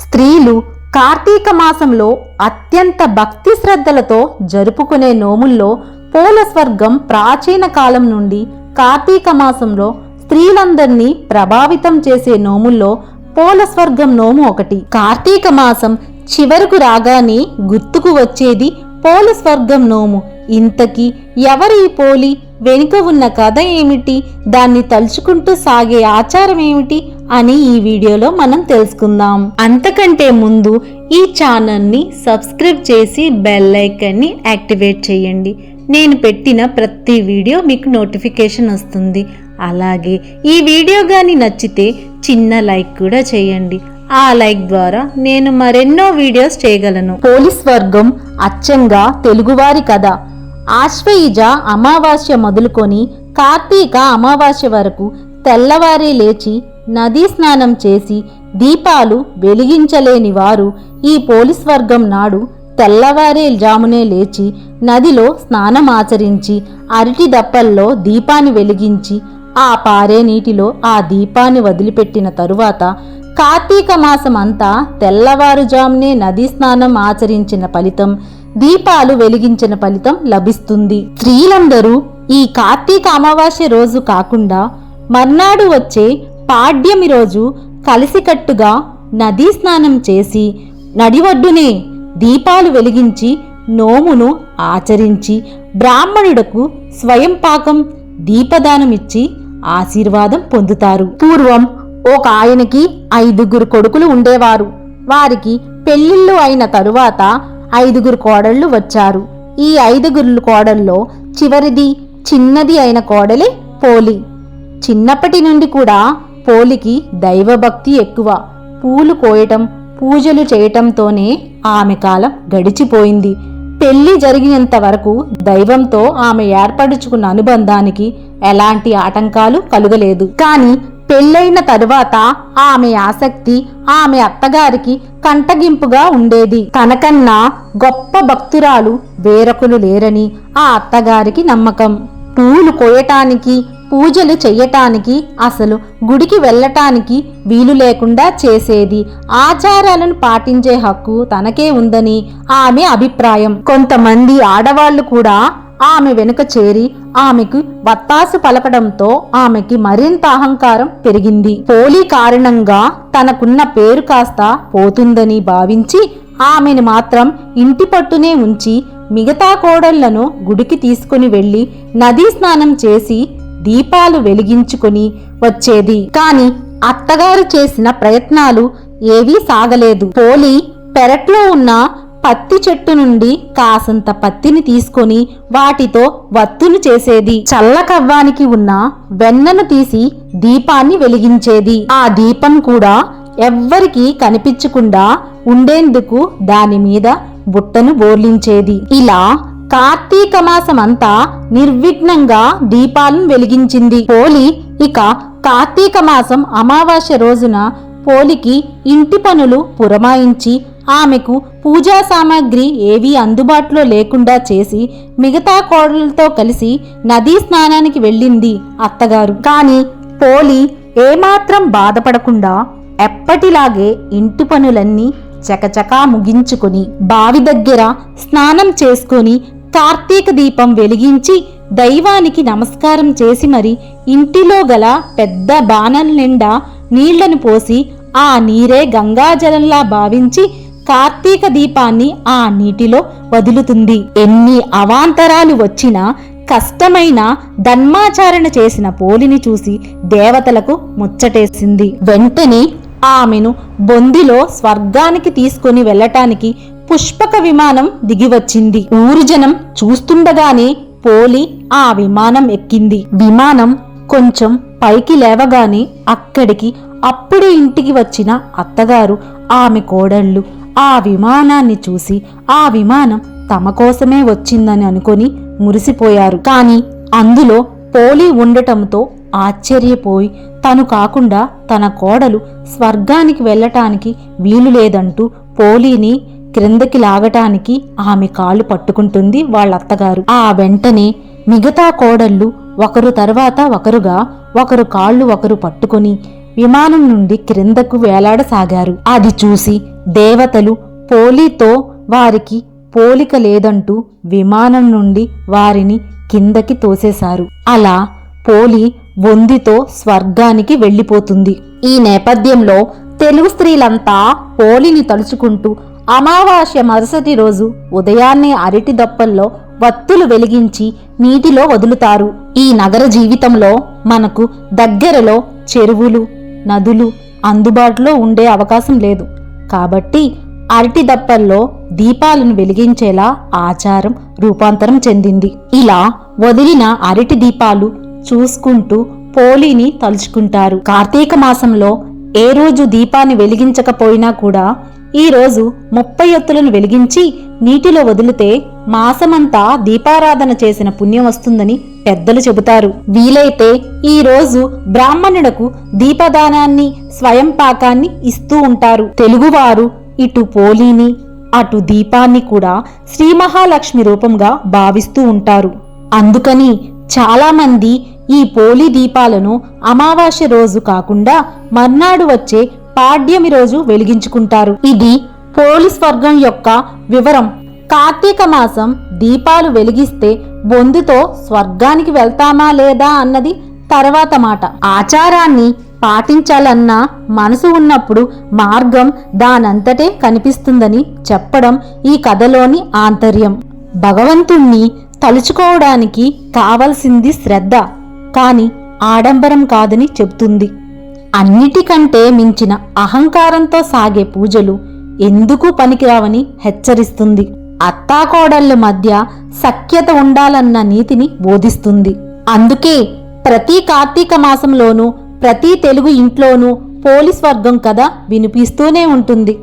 స్త్రీలు కార్తీక మాసంలో అత్యంత భక్తి శ్రద్ధలతో జరుపుకునే నోముల్లో పోలస్వర్గం ప్రాచీన కాలం నుండి కార్తీక మాసంలో స్త్రీలందరినీ ప్రభావితం చేసే నోముల్లో పోలస్వర్గం నోము ఒకటి. కార్తీక మాసం చివరకు రాగానే గుర్తుకు వచ్చేది పోలస్వర్గం నోము. ఇంతకీ ఎవరి ఈ పోలి? వెనుక ఉన్న కథ ఏమిటి? దాన్ని తలుచుకుంటూ సాగే ఆచారం ఏమిటి? అని ఈ వీడియోలో మనం తెలుసుకుందాం. అంతకంటే ముందు ఈ ఛానల్ని సబ్స్క్రైబ్ చేసి బెల్ ఐకాన్ని యాక్టివేట్ చేయండి. నేను పెట్టిన ప్రతి వీడియో మీకు నోటిఫికేషన్ వస్తుంది. అలాగే ఈ వీడియో కానీ నచ్చితే చిన్న లైక్ కూడా చేయండి. ఆ లైక్ ద్వారా నేను మరెన్నో వీడియోస్ చేయగలను. పోలీస్ వర్గం అచ్చంగా తెలుగువారి కథ. ఆశ్వయుజ అమావాస్య మొదలుకొని కార్తీక అమావాస్య వరకు తెల్లవారి లేచి నదీ స్నానం చేసి దీపాలు వెలిగించలేని వారు ఈ పోలీస్ వర్గం నాడు తెల్లవారే జామునే లేచి నదిలో స్నానం ఆచరించి అరటి దప్పల్లో దీపాన్ని వెలిగించి ఆ పారే నీటిలో ఆ దీపాన్ని వదిలిపెట్టిన తరువాత కార్తీక మాసం అంతా తెల్లవారుజామునే నదీ స్నానం ఆచరించిన ఫలితం దీపాలు వెలిగించిన ఫలితం లభిస్తుంది. స్త్రీలందరూ ఈ కార్తీక అమావాస్య రోజు కాకుండా మర్నాడు వచ్చే పాడ్యమి రోజు కలిసికట్టుగా నదీ స్నానం చేసి నడివడ్డునే దీపాలు వెలిగించి నోమును ఆచరించి బ్రాహ్మణుడకు స్వయం పాకం దీపదానమిచ్చి ఆశీర్వాదం పొందుతారు. పూర్వం ఒక ఆయనకి ఐదుగురు కొడుకులు ఉండేవారు. వారికి పెళ్ళిళ్ళు అయిన తరువాత ఐదుగురు కోడళ్ళు వచ్చారు. ఈ ఐదుగురు కోడల్లో చివరిది చిన్నది అయిన కోడలే పోలి. చిన్నప్పటి నుండి కూడా పోలికి దైవభక్తి ఎక్కువ. పూలు కోయటం పూజలు చేయటంతోనే ఆమె కాలం గడిచిపోయింది. పెళ్ళి జరిగినంత వరకు దైవంతో ఆమె ఏర్పరుచుకున్న అనుబంధానికి ఎలాంటి ఆటంకాలు కలుగలేదు. కానీ పెళ్ళైన తరువాత ఆమె ఆసక్తి ఆమె అత్తగారికి కంటగింపుగా ఉండేది. తనకన్నా గొప్ప భక్తురాలు వేరొకరు లేరని ఆ అత్తగారికి నమ్మకం. పూలు కోయటానికి పూజలు చెయ్యటానికి అసలు గుడికి వెళ్ళటానికి వీలు లేకుండా చేసేది. ఆచారాలను పాటించే హక్కు తనకే ఉందని ఆమె అభిప్రాయం. కొంతమంది ఆడవాళ్ళు కూడా ఆమె వెనుక చేరి ఆమెకు వత్తాసు పలకడంతో ఆమెకి మరింత అహంకారం పెరిగింది. పోలీ కారణంగా తనకున్న పేరు కాస్త పోతుందని భావించి ఆమెను మాత్రం ఇంటి పట్టునే ఉంచి మిగతా కోడళ్ళను గుడికి తీసుకుని వెళ్ళి నదీ స్నానం చేసి దీపాలు వెలిగించుకొని వచ్చేది. కాని అత్తగారు చేసిన ప్రయత్నాలు ఏవీ సాగలేదు. పోలి పెరట్లో ఉన్న పత్తి చెట్టు నుండి కాసంత పత్తిని తీసుకొని వాటితో వత్తులు చేసేది. చల్లకవ్వానికి ఉన్న వెన్నను తీసి దీపాన్ని వెలిగించేది. ఆ దీపం కూడా ఎవ్వరికీ కనిపించకుండా ఉండేందుకు దాని మీద బుట్టను బోర్లించేది. ఇలా కార్తీక మాసమంతా నిర్విఘ్నంగా దీపాలను వెలిగించింది. పోలి ఇక కార్తీక మాసం అమావాస్య రోజున పోలికి ఇంటి పనులు పురమాయించి ఆమెకు పూజా సామాగ్రి ఏవీ అందుబాటులో లేకుండా చేసి మిగతా కోడలతో కలిసి నదీ స్నానానికి వెళ్ళింది అత్తగారు. కానీ పోలి ఏమాత్రం బాధపడకుండా ఎప్పటిలాగే ఇంటి పనులన్నీ చకచకా ముగించుకొని బావి దగ్గర స్నానం చేసుకొని కార్తీక దీపం వెలిగించి దైవానికి నమస్కారం చేసి మరి ఇంటిలో గల పెద్ద బాణం నిండా నీళ్ళను పోసి ఆ నీరే గంగాజలంలా భావించి కార్తీక దీపాన్ని ఆ నీటిలో వదులుతుంది. ఎన్ని అవాంతరాలు వచ్చినా కష్టమైన ధన్మాచారణ చేసిన పోలిని చూసి దేవతలకు ముచ్చటేసింది. వెంటనే ఆమెను బొందిలో స్వర్గానికి తీసుకుని వెళ్ళటానికి పుష్పక విమానం దిగివచ్చింది. ఊరు జనం చూస్తుండగానే పోలి ఆ విమానం ఎక్కింది. విమానం కొంచెం పైకి లేవగానే అక్కడికి అప్పుడే ఇంటికి వచ్చిన అత్తగారు ఆమె కోడళ్ళు ఆ విమానాన్ని చూసి ఆ విమానం తమ కోసమే వచ్చిందని అనుకొని మురిసిపోయారు. కాని అందులో పోలి ఉండటంతో ఆశ్చర్యపోయి తను కాకుండా తన కోడలు స్వర్గానికి వెళ్ళటానికి వీలు లేదంటూ పోలీని క్రిందకి లాగటానికి ఆమె కాళ్ళు పట్టుకుంటుంది వాళ్ళత్తగారు. ఆ వెంటనే మిగతా కోడళ్ళు ఒకరు తర్వాత ఒకరుగా ఒకరు కాళ్ళు ఒకరు పట్టుకొని విమానం నుండి క్రిందకు వేలాడసాగారు. అది చూసి దేవతలు పోలితో వారికి పోలిక లేదంటూ విమానం నుండి వారిని కిందకి తోసేశారు. అలా పోలి బొందితో స్వర్గానికి వెళ్ళిపోతుంది. ఈ నేపథ్యంలో తెలుగు స్త్రీలంతా పోలిని తలుచుకుంటూ అమావాస్య మరుసటి రోజు ఉదయాన్నే అరటి దప్పల్లో వత్తులు వెలిగించి నీటిలో వదులుతారు. ఈ నగర జీవితంలో మనకు దగ్గరలో చెరువులు నదులు అందుబాటులో ఉండే అవకాశం లేదు. కాబట్టి అరటి దప్పల్లో దీపాలను వెలిగించేలా ఆచారం రూపాంతరం చెందింది. ఇలా వదిలిన అరటి దీపాలు చూసుకుంటూ పోలిని తలుచుకుంటారు. కార్తీక మాసంలో ఏ రోజు దీపాన్ని వెలిగించకపోయినా కూడా ఈ రోజు ముప్పై ఎత్తులను వెలిగించి నీటిలో వదిలితే మాసమంతా దీపారాధన చేసిన పుణ్యం వస్తుందని పెద్దలు చెబుతారు. వీలైతే ఈ రోజు బ్రాహ్మణుడకు దీపదానాన్ని స్వయం పాకాన్ని ఇస్తూ ఉంటారు. తెలుగువారు ఇటు పోలీని అటు దీపాన్ని కూడా శ్రీ మహాలక్ష్మి రూపంగా భావిస్తూ ఉంటారు. అందుకని చాలామంది ఈ పోలి దీపాలను అమావాస్య రోజు కాకుండా మర్నాడు వచ్చే పాడ్యమి రోజు వెలిగించుకుంటారు. ఇది పోలీస్ వర్గం యొక్క వివరం. కార్తీక మాసం దీపాలు వెలిగిస్తే బొందుతో స్వర్గానికి వెళ్తామా లేదా అన్నది తర్వాత మాట. ఆచారాన్ని పాటించాలన్న మనసు ఉన్నప్పుడు మార్గం దానంతటే కనిపిస్తుందని చెప్పడం ఈ కథలోని ఆంతర్యం. భగవంతుణ్ణి తలుచుకోవడానికి కావలసింది శ్రద్ధ. కాని ఆడంబరం కాదని చెబుతుంది. అన్నిటికంటే మించిన అహంకారంతో సాగే పూజలు ఎందుకు పనికిరావని హెచ్చరిస్తుంది. అత్తాకోడళ్ళ మధ్య సఖ్యత ఉండాలన్న నీతిని బోధిస్తుంది. అందుకే ప్రతి కార్తీక మాసంలోనూ ప్రతి తెలుగు ఇంట్లోనూ పోలీస్ వర్గం కథ వినిపిస్తూనే ఉంటుంది.